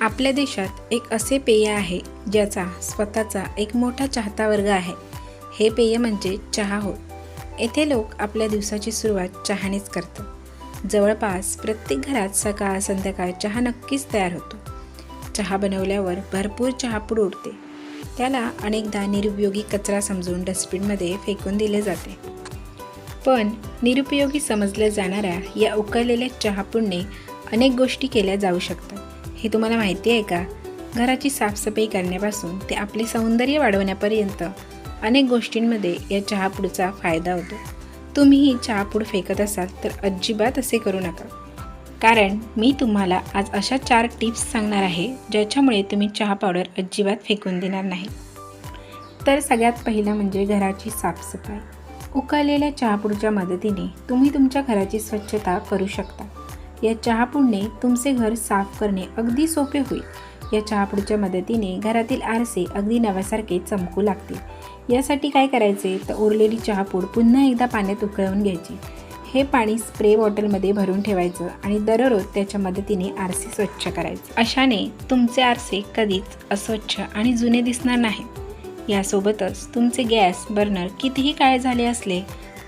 आपल्या देशात एक असे पेय आहे ज्याचा स्वतःचा एक मोठा चाहता वर्ग आहे. हे पेय म्हणजे चहा होय. येथे लोक आपल्या दिवसाची सुरुवात चहानेच करतात. जवळपास प्रत्येक घरात सकाळ संध्याकाळ चहा नक्कीच तयार होतो. चहा बनवल्यावर भरपूर चहापूड उडते. त्याला अनेकदा निरुपयोगी कचरा समजून डस्टबिनमध्ये फेकून दिले जाते. पण निरुपयोगी समजल्या जाणाऱ्या या उकळलेल्या चहापूडने अनेक गोष्टी केल्या जाऊ शकतात. हे तुम्हाला माहिती आहे का? घराची साफसफाई करण्यापासून ते आपले सौंदर्य वाढवण्यापर्यंत अनेक गोष्टींमध्ये या चहापूडचा फायदा होतो. तुम्हीही चहापूड फेकत असाल तर अजिबात असे करू नका. कारण मी तुम्हाला आज अशा चार टिप्स सांगणार आहे ज्याच्यामुळे तुम्ही चहा पावडर अजिबात फेकून देणार नाही. तर सगळ्यात पहिलं म्हणजे घराची साफसफाई. उकळलेल्या चहापूडच्या मदतीने तुम्ही तुमच्या घराची स्वच्छता करू शकता. या चहापूडने तुमचे घर साफ करणे अगदी सोपे होईल. या चहापूडच्या मदतीने घरातील आरसे अगदी नव्यासारखे चमकू लागतील. यासाठी काय करायचे? तर उरलेली चहापूड पुन्हा एकदा पाण्यात उकळवून घ्यायची. हे पाणी स्प्रे बॉटलमध्ये भरून ठेवायचं आणि दररोज त्याच्या मदतीने आरसे स्वच्छ करायचे. अशाने तुमचे आरसे कधीच अस्वच्छ आणि जुने दिसणार नाहीत. यासोबतच तुमचे गॅस बर्नर कितीही काळे झाले असले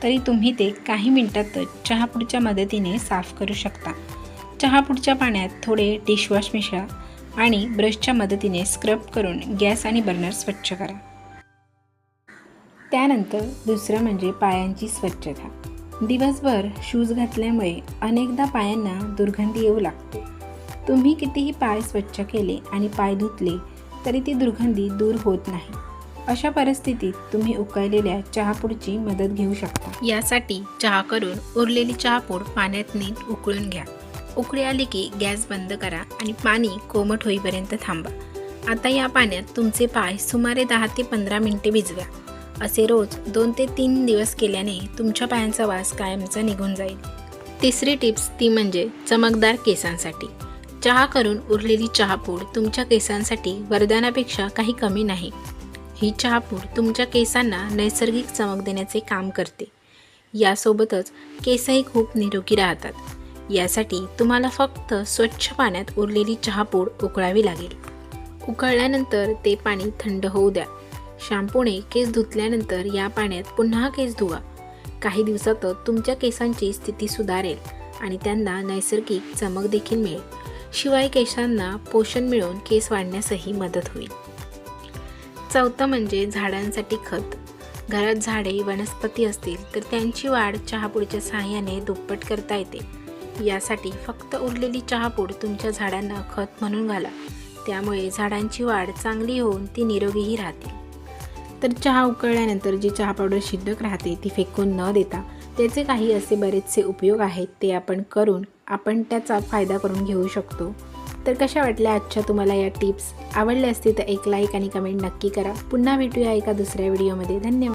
तरी तुम्ही ते काही मिनिटातच चहापूडच्या मदतीने साफ करू शकता. चहापूडच्या पाण्यात थोडे डिशवॉश मिसळा आणि ब्रशच्या मदतीने स्क्रब करून गॅस आणि बर्नर स्वच्छ करा. त्यानंतर दुसरं म्हणजे पायांची स्वच्छता. दिवसभर शूज घातल्यामुळे अनेकदा पायांना दुर्गंधी येऊ लागते. तुम्ही कितीही पाय स्वच्छ केले आणि पाय धुतले तरी ती दुर्गंधी दूर होत नाही. अशा परिस्थितीत तुम्ही उकळलेल्या चहापूडची मदत घेऊ शकता. यासाठी चहा करून उरलेली चहापूड पाण्यात नीट उकळून घ्या. उकळी आली की गॅस बंद करा आणि पाणी कोमट होईपर्यंत थांबा. आता या पाण्यात तुमचे पाय सुमारे दहा ते पंधरा मिनिटे भिजवा. असे रोज दोन ते तीन दिवस केल्याने तुमच्या पायांचा वास कायमचा निघून जाईल. तिसरी टिप्स ती म्हणजे चमकदार केसांसाठी. चहा करून उरलेली चहापूड तुमच्या केसांसाठी वरदानापेक्षा काही कमी नाही. ही चहापूड तुमच्या केसांना नैसर्गिक चमक देण्याचे काम करते. यासोबतच केसही खूप निरोगी राहतात. यासाठी तुम्हाला फक्त स्वच्छ पाण्यात उरलेली चहापूड उकळावी लागेल. उकळल्यानंतर ते पाणी थंड होऊ द्या. शॅम्पूने केस धुतल्यानंतर या पाण्यात पुन्हा केस धुवा. काही दिवसातच तुमच्या केसांची स्थिती सुधारेल आणि त्यांना नैसर्गिक चमक देखील मिळेल. शिवाय केसांना पोषण मिळून केस वाढण्यासही मदत होईल. चौथं म्हणजे झाडांसाठी खत. घरात झाडे वनस्पती असतील तर त्यांची वाढ चहापूडच्या सहाय्याने दुप्पट करता येते. यासाठी फक्त उरलेली चहापूड तुमच्या झाडांना खत म्हणून घाला. त्यामुळे झाडांची वाढ चांगली होऊन ती निरोगीही राहतील. तर चहा उकळल्यानंतर जी चहा पावडर शिल्लक राहते ती फेकून न देता त्याचे काही असे बरेचसे उपयोग आहेत ते आपण करून आपण त्याचा फायदा करून घेऊ शकतो. तर कशा वाटल्या आजच्या तुम्हाला या टिप्स? आवडल्या असतील तर एक लाईक आणि कमेंट नक्की करा. पुन्हा भेटूया एका दुसऱ्या व्हिडिओमध्ये धन्यवाद.